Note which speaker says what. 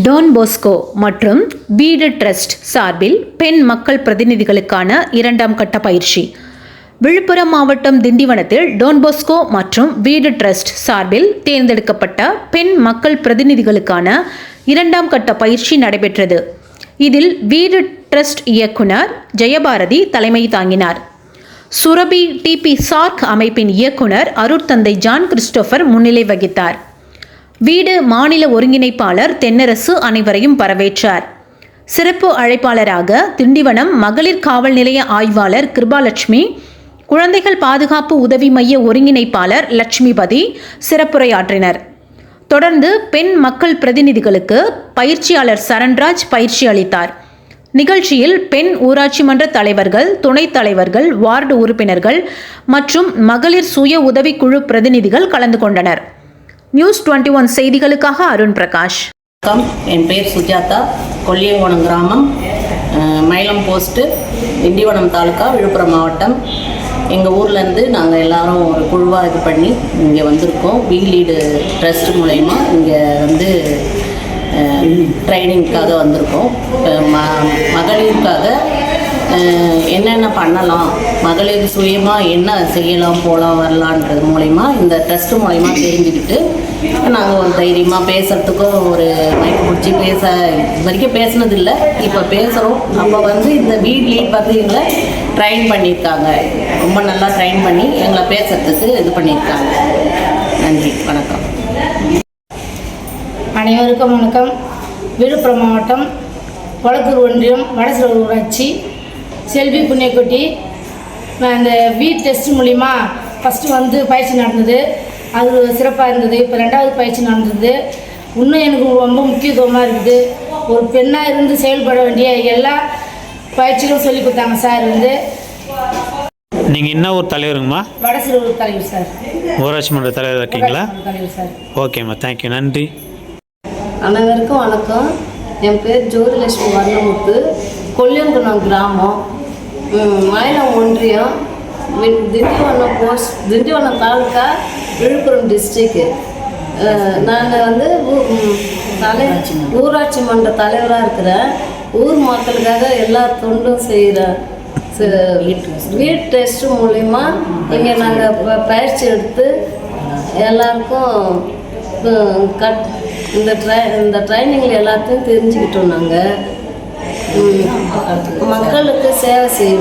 Speaker 1: Tone Bosco மற்றும் வீடு trust சார்பில் பெண் மக்கள் பிரதிநிதிகளுக்கான இரண்டாம் கட்ட பயிற்சி. விழுப்புரம் மாவட்டம் திண்டிவனத்தில் டோன்போஸ்கோ மற்றும் வீடு ட்ரஸ்ட் சார்பில் தேர்ந்தெடுக்கப்பட்ட பெண் மக்கள் பிரதிநிதிகளுக்கான இரண்டாம் கட்ட பயிற்சி நடைபெற்றது. இதில் வீடு ட்ரஸ்ட் இயக்குனர் ஜெயபாரதி தலைமை தாங்கினார். சுரபி டிபி சார்க் அமைப்பின் இயக்குனர் அருட்தந்தை ஜான் கிறிஸ்டோபர் முன்னிலை வகித்தார். வீடு மாநில ஒருங்கிணைப்பாளர் தென்னரசு அனைவரையும் வரவேற்றார். சிறப்பு அழைப்பாளராக திண்டிவனம் மகளிர் காவல் நிலைய ஆய்வாளர் கிருபாலட்சுமி குழந்தைகள் பாதுகாப்பு உதவி மைய ஒருங்கிணைப்பாளர் லட்சுமிபதி சிறப்புரையாற்றினர். தொடர்ந்து பெண் மக்கள் பிரதிநிதிகளுக்கு பயிற்சியாளர் சரண்ராஜ் பயிற்சி அளித்தார். நிகழ்ச்சியில் பெண் ஊராட்சி மன்ற தலைவர்கள் துணைத் தலைவர்கள் வார்டு உறுப்பினர்கள் மற்றும் மகளிர் சுய உதவிக்குழு பிரதிநிதிகள் கலந்து கொண்டனர். நியூஸ் டுவெண்ட்டி ஒன் செய்திகளுக்காக அருண் பிரகாஷ்.
Speaker 2: வணக்கம். என் பேர் சுஜாதா. கொல்லியங்கோணம் கிராமம். மயிலம் போஸ்ட்டு திண்டிவனம் தாலுக்கா விழுப்புரம் மாவட்டம். எங்கள் ஊர்லேருந்து நாங்கள் எல்லாரும் ஒரு குழுவாக இது பண்ணி இங்கே வந்திருக்கோம். வி லீடு ட்ரஸ்ட் மூலயமா இங்கே வந்து ட்ரைனிங்க்காக வந்திருக்கோம். ம மகளிருக்காக என்னென்ன பண்ணலாம்? மகளிர் சுயமாக என்ன செய்யலாம் போகலாம் வரலான்றது மூலயமா இந்த ட்ரஸ்ட் மூலயமா தெரிஞ்சுக்கிட்டு நாங்கள் ஒரு தைரியமாக பேசுகிறதுக்கும் ஒரு மைக் பிடிச்சி பேச இது வரைக்கும் பேசுனதில்லை இப்போ பேசுகிறோம் அப்போ வந்து இந்த வீட் லீட் வந்து எங்களை ட்ரைன் பண்ணியிருக்காங்க. ரொம்ப நல்லா ட்ரைன் பண்ணி எங்களை பேசுறதுக்கு இது பண்ணியிருக்காங்க. நன்றி வணக்கம்.
Speaker 3: அனைவருக்கும் வணக்கம். விழுப்புரம் மாவட்டம் கொளத்தூர் ஒன்றியம் வடசூர் ஊராட்சி செல்வி புண்ணியக்குட்டி நான் இந்த வீட் டெஸ்ட் மூலிமா ஃபஸ்ட்டு வந்து பயிற்சி நடந்தது. அது சிறப்பாக இருந்தது. இப்போ ரெண்டாவது பயிற்சி நடந்தது. இன்னும் எனக்கு ரொம்ப முக்கியத்துவமாக இருக்குது. ஒரு பெண்ணாக இருந்து செயல்பட வேண்டிய எல்லா பயிற்சிகளும் சொல்லி கொடுத்தாங்க சார் வந்து.
Speaker 4: நீங்கள் என்ன ஊர் தலைவருங்கம்மா?
Speaker 3: வடசூர் தலைவர் சார்.
Speaker 4: ஊராட்சி மன்ற தலைவர் இருக்கீங்களா?
Speaker 3: தலைவர் சார்.
Speaker 4: ஓகேம்மா தேங்க்யூ நன்றி.
Speaker 5: அனைவருக்கும் வணக்கம். என் பேர் ஜோதிலட்சுமி வர்ணமுத்து. கொல்லியங்குளம் கிராமம். மயிலம் ஒன்றியம். திண்டிவனம் போஸ்ட் திண்டிவனம் தாலுக்கா விழுப்புரம் டிஸ்ட்ரிக்கு நான் வந்து தலை ஊராட்சி மன்ற. தலைவராக இருக்கிறேன் ஊர் மக்களுக்காக எல்லா தொண்டும் செய்கிறேன் வீட் டெஸ்ட் மூலிமா இங்கே நாங்கள் பயிற்சி எடுத்து எல்லாருக்கும் கட் இந்த ட்ரை இந்த ட்ரைனிங்கில் எல்லாத்தையும் தெரிஞ்சுக்கிட்டோம் நாங்கள் மக்களுக்கு você, assim,